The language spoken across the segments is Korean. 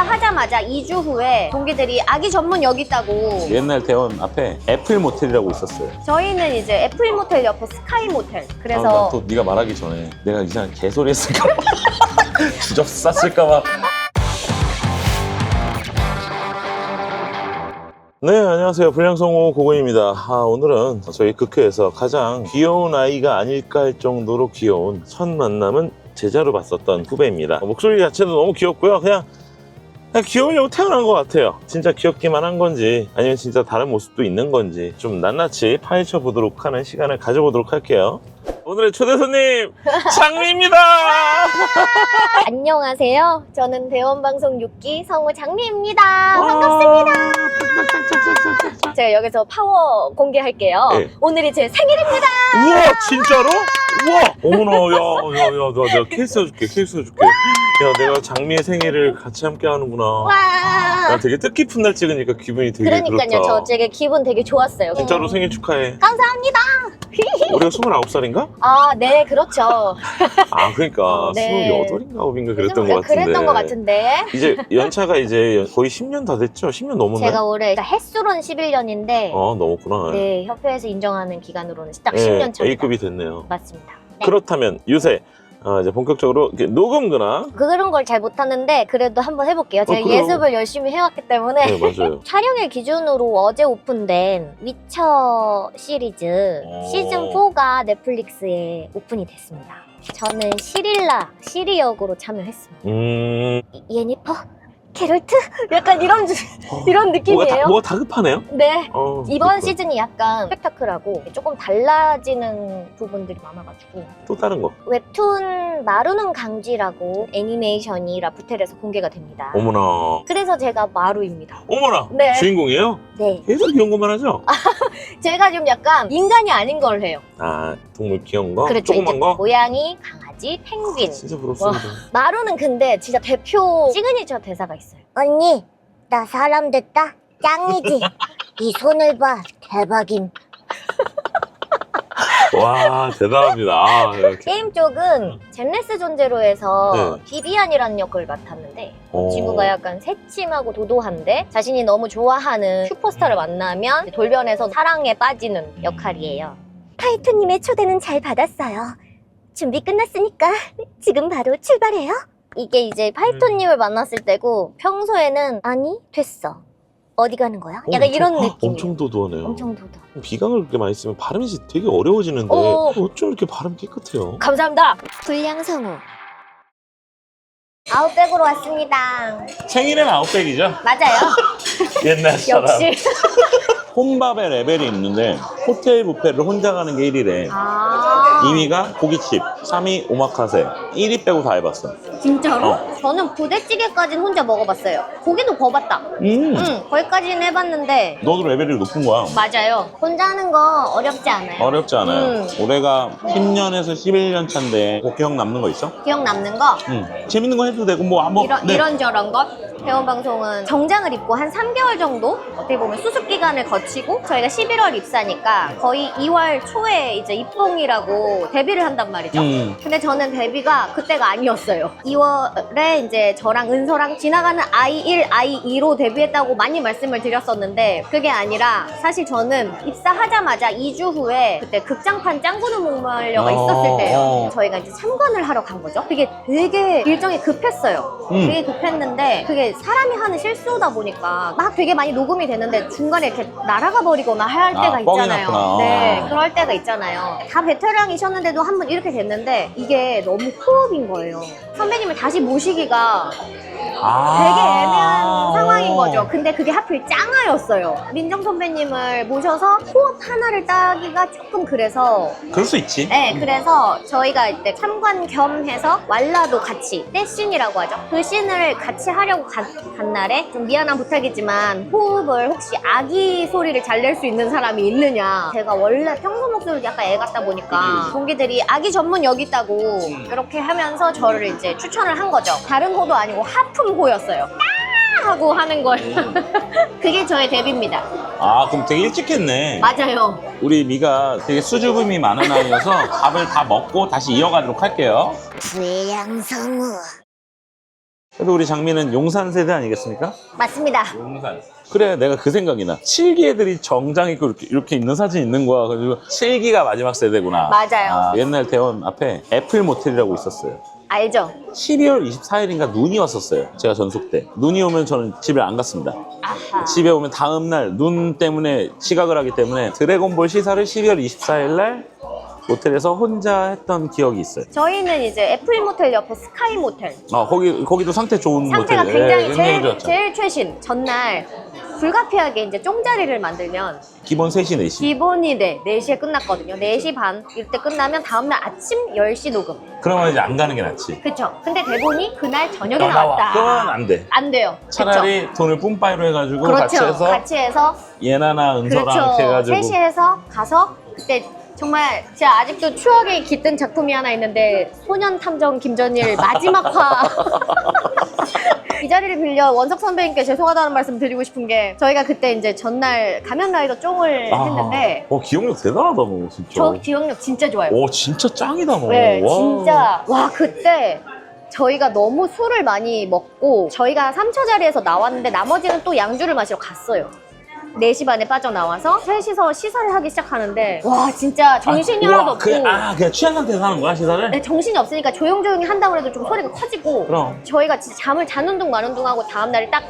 입사하자마자 2주 후에 동기들이 아기 전문 여기 있다고 옛날 대원 앞에 애플 모텔이라고 있었어요. 저희는 이제 애플 모텔 옆에 스카이 모텔 아, 그래서 나또 네가 말하기 전에 내가 이상한 개소리 했을까 봐 주접 쌌을까 봐. 네, 안녕하세요. 불량성우 고고입니다. 아, 오늘은 저희 극회에서 가장 귀여운 아이가 아닐까 할 정도로 귀여운 첫 만남은 제자로 봤었던 후배입니다. 목소리 자체도 너무 귀엽고요. 그냥, 그냥 귀여우려고 태어난 것 같아요. 진짜 귀엽기만 한 건지, 아니면 진짜 다른 모습도 있는 건지, 좀 낱낱이 파헤쳐 보도록 하는 시간을 가져보도록 할게요. 오늘의 초대 손님, 장미입니다! 안녕하세요 저는 대원방송 6기 성우 장미입니다 아. 반갑습니다 제가 여기서 파워 공개할게요 네. 오늘이 제 생일입니다 우와 진짜로? 우와 어머나 야야야 나 내가 케이스 해줄게 케이스 해줄게 야 내가 장미의 생일을 같이 함께 하는구나. 와. 나 되게 뜻깊은 날 찍으니까 기분이 되게 그러니까요. 그렇다. 저 되게 기분 되게 좋았어요. 진짜로 생일 축하해. 감사합니다. 우리가 29살인가? 아 네 그렇죠. 아 그러니까 어, 네. 28인가 5인가 그랬던 것 같은데. 그랬던 것 같은데. 이제 연차가 이제 거의 10년 다 됐죠? 10년 넘었나요? 제가 올해 햇수로는 11년인데 어 넘었구나. 네 협회에서 인정하는 기간으로는 딱 네, 10년 차입니다. A급이 됐네요. 맞습니다. 네. 그렇다면 요새 아, 이제 본격적으로 이렇게 녹음그나 그런 걸 잘 못하는데 그래도 한번 해볼게요 제가 어, 그래요. 예습을 열심히 해왔기 때문에 네 맞아요 촬영일 기준으로 어제 오픈된 위쳐 시리즈 오. 시즌 4가 넷플릭스에 오픈이 됐습니다. 저는 시릴라 시리 역으로 참여했습니다. 음 이- 예니퍼? 게롤트? 약간 이런 주- 어, 이런 뭐가, 느낌이에요. 다, 뭐가 다급하네요 네. 어, 이번 그렇구나. 시즌이 약간 스펙타클하고 조금 달라지는 부분들이 많아가지고 또 다른 거 웹툰 마루는 강쥐라고 애니메이션이 라프텔에서 공개가 됩니다. 어머나 그래서 제가 마루입니다. 어머나 네. 주인공이에요? 네. 계속 귀여운 것만 하죠? 제가 좀 약간 인간이 아닌 걸 해요. 아 동물 귀여운 거? 그렇죠. 조그만 이제 거? 고양이, 강아지, 펭귄. 진짜 부럽습니다 마루는 근데 진짜 대표 시그니처 대사가 있어요. 언니, 나 사람 됐다. 짱이지. 이 손을 봐. 대박임. 와 대단합니다 아, 이렇게. 게임 쪽은 젠레스 존제로에서 네. 비비안이라는 역을 맡았는데 어. 친구가 약간 새침하고 도도한데 자신이 너무 좋아하는 슈퍼스타를 만나면 돌변해서 사랑에 빠지는 역할이에요. 파이토님의 초대는 잘 받았어요. 준비 끝났으니까 지금 바로 출발해요. 이게 이제 파이토님을 만났을 때고 평소에는 아니 됐어. 어디 가는 거야? 약간 엄청- 이런 헉, 느낌. 엄청 도도하네요 엄청 도도. 비강을 그렇게 많이 쓰면 발음이 되게 어려워지는데 어. 어쩜 이렇게 발음 깨끗해요 감사합니다. 불량성우. 아웃백으로 왔습니다. 생일은 아웃백이죠? 맞아요. 옛날 사람 역시. 혼밥의 레벨이 있는데 호텔 뷔페를 혼자 가는 게 1위래 아. 2위가 고깃집 3위 오마카세 1위 빼고 다 해봤어 진짜로? 어. 저는 부대찌개까지는 혼자 먹어봤어요. 고기도 구워봤다. 음 응, 거기까지는 해봤는데 너도 레벨이 높은 거야 맞아요. 혼자 하는 거 어렵지 않아요. 어렵지 않아요 음. 올해가 10년에서 11년 차인데 뭐 기억 남는 거 있어? 기억 남는 거 응 재밌는 거 해도 되고 뭐 한번 이런, 이런저런 것 대원 방송은 정장을 입고 한 3개월 정도 어떻게 보면 수습 기간을 거치고 저희가 11월 입사니까 거의 2월 초에 이제 입봉이라고 데뷔를 한단 말이죠. 음. 근데 저는 데뷔가 그때가 아니었어요. 2월에 이제 저랑 은서랑 지나가는 I1, I2로 데뷔했다고 많이 말씀을 드렸었는데 그게 아니라 사실 저는 입사하자마자 2주 후에 그때 극장판 짱구는 목말려가 있었을 어, 때예요. 어. 저희가 이제 참관을 하러 간 거죠. 그게 되게 일정이 급했어요. 음. 되게 급했는데 그게 사람이 하는 실수다 보니까 막 되게 많이 녹음이 되는데 중간에 이렇게 날아가 버리거나 할 아, 때가 뻥이 있잖아요. 났구나. 네, 그럴 때가 있잖아요. 다 베테랑이 셨는데도 한 번 이렇게 됐는데 이게 너무 호흡인 거예요. 선배님을 다시 모시기가 아. 되게 애매한 상황인 거죠. 근데 그게 하필 짱아였어요. 민정 선배님을 모셔서 호흡 하나를 따기가 조금 그래서 그럴 수 있지 네, 그래서 저희가 이때 참관 겸 해서 왈라도 같이 떼씬이라고 하죠. 그 씬을 같이 하려고 간, 간 날에 좀 미안한 부탁이지만 호흡을 혹시 아기 소리를 잘 낼 수 있는 사람이 있느냐. 제가 원래 평소 목소리도 약간 애 같다 보니까 동기들이 아기 전문 여기 있다고 이렇게 하면서 저를 이제 추천을 한 거죠. 다른 호도 아니고 하품호였어요. 아! 하고 하는 걸. 그게 저의 데뷔입니다. 아 그럼 되게 일찍 했네 맞아요. 우리 미가 되게 수줍음이 많은 아이여서 밥을 다 먹고 다시 이어가도록 할게요 불량성우. 그래도 우리 장미는 용산 세대 아니겠습니까? 맞습니다. 용산. 그래, 내가 그 생각이 나. 7기 애들이 정장 입고 이렇게, 이렇게 있는 사진 있는 거야. 그래서 7기가 마지막 세대구나. 맞아요. 아, 옛날 대원 앞에 애플 모텔이라고 있었어요. 알죠? 12월 24일인가 눈이 왔었어요. 제가 전속 때. 눈이 오면 저는 집에 안 갔습니다. 아하. 집에 오면 다음날 눈 때문에 시각을 하기 때문에 드래곤볼 시사를 12월 24일 날 모텔에서 혼자 했던 기억이 있어요. 저희는 이제 애플 모텔 옆에 스카이 모텔. 아, 거기, 거기도 상태 좋은 상태가 모텔. 굉장히 예, 제일, 좋았죠. 제일 최신. 전날 불가피하게 이제 쫑자리를 만들면 기본 3시, 4시. 기본이 네, 4시에 끝났거든요. 4시 반 이때 끝나면 다음날 아침 10시 녹음. 그러면 이제 안 가는 게 낫지. 그쵸? 근데 대본이 그날 저녁에 어, 나와. 나왔다. 그러면 안 돼. 안 돼요. 차라리 돈을 뿜빠이로 해가지고 그쵸? 같이 그렇죠. 해서 같이 해서 예나나 은서랑 그렇죠. 이렇게 해가지고 셋이 해서 가서 그때 정말 제가 아직도 추억에 깃든 작품이 하나 있는데 소년 탐정 김전일 마지막 화. 이 자리를 빌려 원석 선배님께 죄송하다는 말씀 드리고 싶은 게 저희가 그때 이제 전날 가면 라이더 쫑을 아, 했는데 어 기억력 대단하다 너 진짜. 저 기억력 진짜 좋아요. 오 진짜 짱이다 너. 네, 와. 진짜 와 그때 저희가 너무 술을 많이 먹고 저희가 3차 자리에서 나왔는데 나머지는 또 양주를 마시러 갔어요. 4시 반에 빠져나와서 셋이서 시사를 하기 시작하는데 와 진짜 정신이 아, 하나도 우와, 없고 그, 아 그냥 취한 상태에서 하는 거야 시사를? 네, 정신이 없으니까 조용조용히 한다고 해도 좀 소리가 커지고 그럼. 저희가 진짜 잠을 자는 둥 마는 둥 하고 다음날에 딱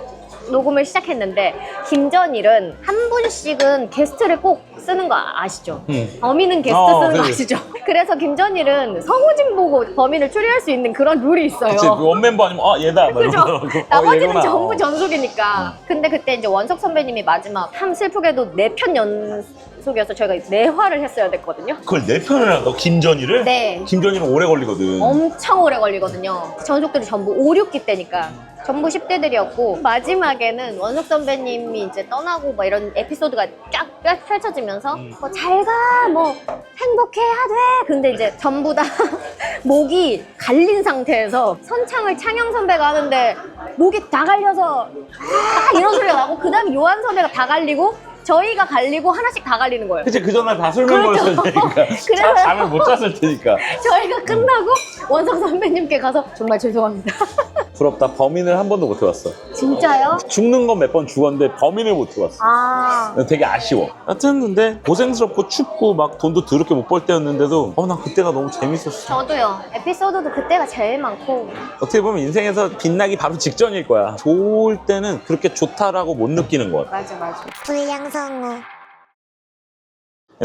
녹음을 시작했는데 김전일은 한 분씩은 게스트를 꼭 쓰는 거 아시죠? 응. 범인은 게스트 어, 쓰는 거 그래. 아시죠? 그래서 김전일은 성우진 보고 범인을 추리할 수 있는 그런 룰이 있어요. 그치 그 원멤버 아니면 아 얘다. 막 그죠? 이러고. 어, 나머지는 얘구나. 전부 어. 전속이니까. 근데 그때 이제 원석 선배님이 마지막 참 슬프게도 네 편 연속이어서 저희가 네 화를 했어야 됐거든요. 그걸 네 편을 한다 김전이를? 네. 김전이는 오래 걸리거든. 엄청 오래 걸리거든요. 전속들이 전부 5, 6기 때니까. 전부 10대들이었고 마지막에는 원석 선배님이 이제 떠나고 막 이런 에피소드가 쫙 펼- 펼쳐지면서 음. 뭐잘 가, 뭐 행복해야 돼. 근데 이제 전부 다 목이 갈린 상태에서 선창을 창영 선배가 하는데 목이 다 갈려서 아 이런 소리가 나고 그 다음에 요한 선배가 다 갈리고 저희가 갈리고 하나씩 다 갈리는 거예요. 그치 그 전날 다술 그렇죠. 먹었을 테니까. 그래서- 자, 잠을 못 잤을 테니까. 저희가 끝나고 원석 선배님께 가서 정말 죄송합니다. 부럽다. 범인을 한 번도 못 해봤어. 진짜요? 죽는 건 몇 번 죽었는데 범인을 못 해봤어. 아 되게 아쉬워. 하여튼 근데 고생스럽고 춥고 막 돈도 더럽게 못 벌 때였는데도 어나 그때가 너무 재밌었어. 저도요. 에피소드도 그때가 제일 많고 어떻게 보면 인생에서 빛나기 바로 직전일 거야. 좋을 때는 그렇게 좋다라고 못 느끼는 것 같아. 맞아 맞아. 불량성우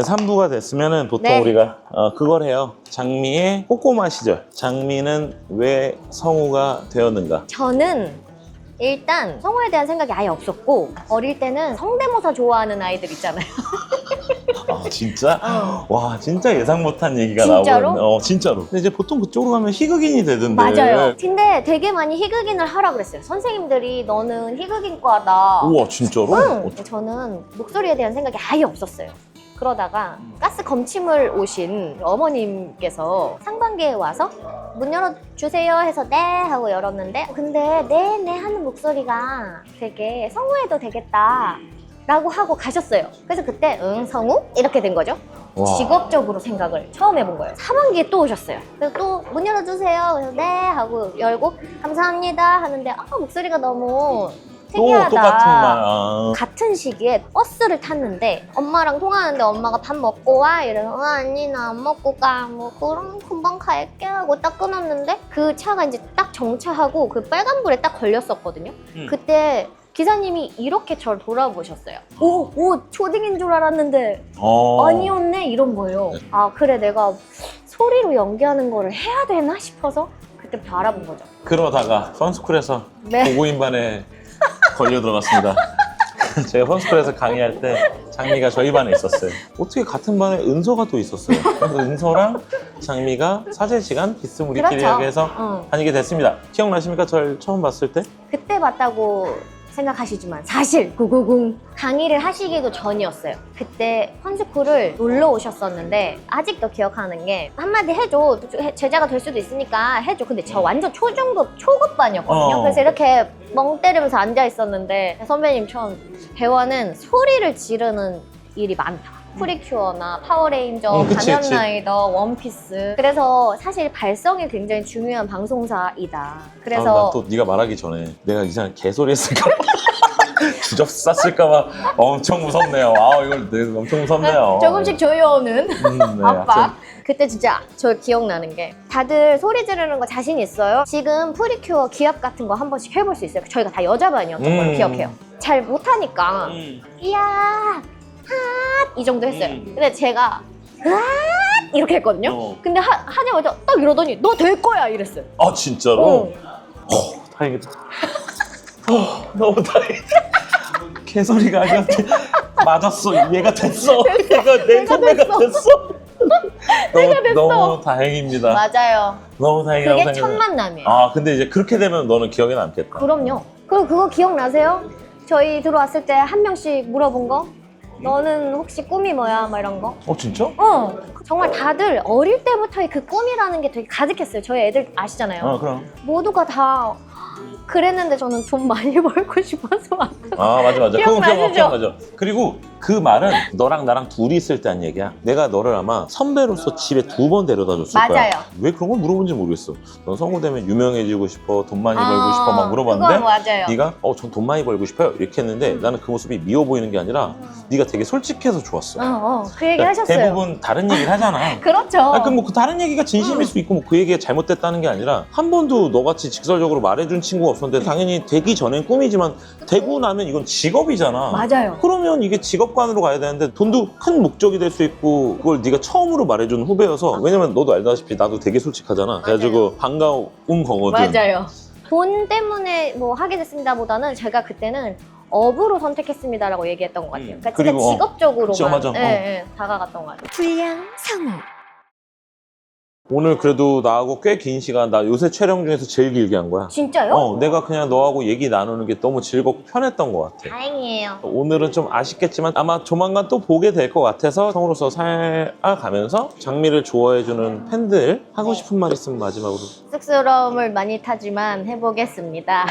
3부가 됐으면은 보통 네. 우리가 어, 그걸 해요. 장미의 꼬꼬마 시절. 장미는 왜 성우가 되었는가? 저는 일단 성우에 대한 생각이 아예 없었고 어릴 때는 성대모사 좋아하는 아이들 있잖아요. 아 진짜? 어. 와 진짜 예상 못한 얘기가 진짜로? 나오네. 어 진짜로. 근데 이제 보통 그쪽으로 가면 희극인이 되던데. 맞아요. 근데 되게 많이 희극인을 하라 그랬어요. 선생님들이 너는 희극인과다. 우와 진짜로? 응. 어, 저는 목소리에 대한 생각이 아예 없었어요. 그러다가 가스 검침을 오신 어머님께서 상반기에 와서 문 열어주세요 해서 네 하고 열었는데 근데 네네 하는 목소리가 되게 성우해도 되겠다 라고 하고 가셨어요. 그래서 그때 응 성우? 이렇게 된 거죠. 와. 직업적으로 생각을 처음 해본 거예요. 4반기에 또 오셨어요. 그래서 또 문 열어주세요. 그래서 네 하고 열고 감사합니다 하는데 아 목소리가 너무 또 특이하다. 똑같은 말. 아. 같은 시기에 버스를 탔는데 엄마랑 통화하는데 엄마가 밥 먹고 와 이래서 어, 아니 나 안 먹고 가뭐 그럼 금방 갈게 하고 딱 끊었는데 그 차가 이제 딱 정차하고 그 빨간불에 딱 걸렸었거든요 음. 그때 기사님이 이렇게 저를 돌아보셨어요 오, 오 초딩인 줄 알았는데 어. 아니었네 이런 거예요 아 그래 내가 소리로 연기하는 거를 해야 되나 싶어서 그때부터 알아본 거죠 그러다가 펀스쿨에서 네. 고고인반에 걸려 들어갔습니다. 제가 펀스쿨에서 강의할 때 장미가 저희 반에 있었어요. 어떻게 같은 반에 은서가 또 있었어요. 그래서 은서랑 장미가 사제 시간 비스무리끼리 그렇죠. 이야기해서 응. 다니게 됐습니다. 기억나십니까? 절 처음 봤을 때? 그때 봤다고 생각하시지만 사실 990 강의를 하시기도 전이었어요. 그때 펀스쿨을 놀러 오셨었는데 아직도 기억하는 게 한마디 해줘 해- 제자가 될 수도 있으니까 해줘. 근데 저 완전 초중급 초급반이었거든요. 어. 그래서 이렇게 멍 때리면서 앉아 있었는데 선배님처럼 배워는 소리를 지르는 일이 많다. 프리큐어나 파워레인저, 그치. 가면라이더, 원피스. 그래서 사실 발성이 굉장히 중요한 방송사이다. 그래서 아, 난또 네가 말하기 전에 내가 이상한 개소리 했을까 봐 주접 쌌을까 봐 엄청 무섭네요. 아 이걸 내 엄청 무섭네요. 조금씩 조여오는 음, 네, 압박. 하여튼 그때 진짜 저 기억나는 게 다들 소리 지르는 거 자신 있어요? 지금 프리큐어 기합 같은 거 한 번씩 해볼 수 있어요. 저희가 다 여자반이었던 걸 음. 기억해요. 잘 못하니까 음. 이야 핫! 이 정도 했어요. 음. 근데 제가! 이렇게 했거든요. 어. 근데 하, 하자마자 딱 이러더니 너 될 거야 이랬어요. 아 진짜로? 어. 어, 다행이다. 어, 너무 다행이다. 개소리가 아니었지. 맞았어. 얘가 됐어. 얘가 내 내가 선배가 됐어. 됐어. 내가 너무, 됐어. 너무 다행입니다. 맞아요. 너무 다행이라고 그게 첫 생각해요. 만남이에요. 아 근데 이제 그렇게 되면 너는 기억에 남겠다. 그럼요. 그리고 그거 기억나세요? 저희 들어왔을 때 한 명씩 물어본 거? 너는 혹시 꿈이 뭐야? 막 이런 거? 어 진짜? 어, 정말 다들 어릴 때부터의 그 꿈이라는 게 되게 가득했어요. 저희 애들 아시잖아요. 어 그럼. 모두가 다 그랬는데 저는 돈 많이 벌고 싶어서 왔어요. 아 맞아 맞아. 그건 기억나시죠? 기억 기억나죠. 그리고 그 말은 너랑 나랑 둘이 있을 때 한 얘기야. 내가 너를 아마 선배로서 집에 두 번 데려다 줬을 거야. 맞아요. 왜 그런 걸 물어본지 모르겠어. 넌 성우 되면 유명해지고 싶어, 돈 많이 벌고 아, 싶어 막 물어봤는데 그건 맞아요. 네가 어 전 돈 많이 벌고 싶어요 이렇게 했는데 나는 그 모습이 미워 보이는 게 아니라 네가 되게 솔직해서 좋았어. 어, 어, 그 얘기 그러니까 하셨어요. 대부분 다른 얘기를 하잖아. 그렇죠. 아, 그럼 뭐그 다른 얘기가 진심일 응. 수 있고 뭐 그 얘기가 잘못됐다는 게 아니라 한 번도 너같이 직설적으로 말해준 친구가 없었는데 당연히 되기 전엔 꿈이지만 되고 나면 이건 직업이잖아. 맞아요. 그러면 이게 직업관으로 가야 되는데 돈도 큰 목적이 될 수 있고 그걸 네가 처음으로 말해준 후배여서 왜냐면 너도 알다시피 나도 되게 솔직하잖아. 그래가지고 반가운 거거든. 맞아요. 돈 때문에 뭐 하게 됐습니다보다는 제가 그때는 업으로 선택했습니다라고 얘기했던 것 같아요. 음, 그러니까 그리고, 진짜 어, 직업적으로만 그치, 맞아. 예, 어. 예, 다가갔던 것 같아요. 불량 성우. 오늘 그래도 나하고 꽤 긴 시간 나 요새 촬영 중에서 제일 길게 한 거야. 진짜요? 어, 내가 그냥 너하고 얘기 나누는 게 너무 즐겁고 편했던 것 같아. 다행이에요. 오늘은 좀 아쉽겠지만 아마 조만간 또 보게 될 것 같아서 성으로서 살아가면서 장미를 좋아해주는 팬들 하고 네. 싶은 말 있으면 마지막으로 쑥스러움을 많이 타지만 해보겠습니다.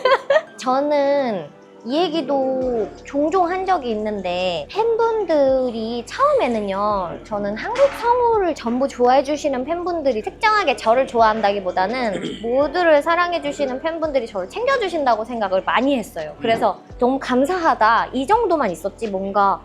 저는 이 얘기도 종종 한 적이 있는데 팬분들이 처음에는요 저는 한국 성우를 전부 좋아해 주시는 팬분들이 특정하게 저를 좋아한다기보다는 모두를 사랑해 주시는 팬분들이 저를 챙겨 주신다고 생각을 많이 했어요. 그래서 너무 감사하다 이 정도만 있었지 뭔가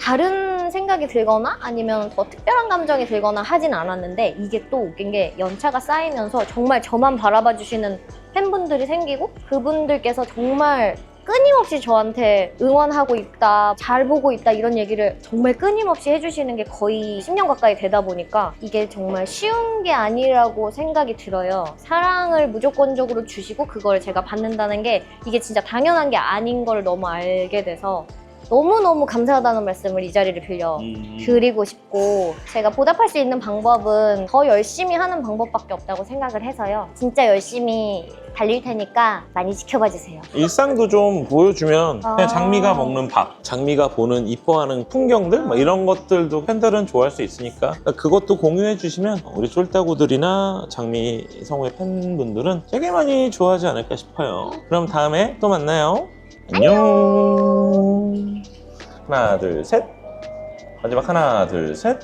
다른 생각이 들거나 아니면 더 특별한 감정이 들거나 하진 않았는데 이게 또 웃긴 게 연차가 쌓이면서 정말 저만 바라봐 주시는 팬분들이 생기고 그분들께서 정말 끊임없이 저한테 응원하고 있다, 잘 보고 있다 이런 얘기를 정말 끊임없이 해주시는 게 거의 10년 가까이 되다 보니까 이게 정말 쉬운 게 아니라고 생각이 들어요. 사랑을 무조건적으로 주시고 그걸 제가 받는다는 게 이게 진짜 당연한 게 아닌 걸 너무 알게 돼서 너무너무 감사하다는 말씀을 이 자리를 빌려 드리고 싶고 제가 보답할 수 있는 방법은 더 열심히 하는 방법밖에 없다고 생각을 해서요. 진짜 열심히 달릴 테니까 많이 지켜봐 주세요. 일상도 좀 보여주면 아. 그냥 장미가 먹는 밥, 장미가 보는 이뻐하는 풍경들 뭐 이런 것들도 팬들은 좋아할 수 있으니까 그것도 공유해 주시면 우리 쫄따구들이나 장미 성우의 팬분들은 되게 많이 좋아하지 않을까 싶어요. 그럼 다음에 또 만나요. 안녕. 하나 둘 셋. 마지막 하나 둘 셋.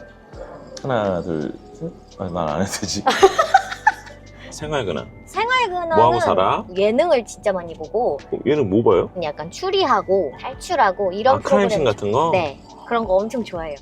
하나 둘 셋. 아, 말안 해도 되지. 생활 근황. 생활 근황은 뭐하고 살아? 예능을 진짜 많이 보고 어, 얘는 뭐 봐요? 약간 추리하고 탈출하고 이런 아, 크라임씬 프로그램 같은 거? 네 그런 거 엄청 좋아해요.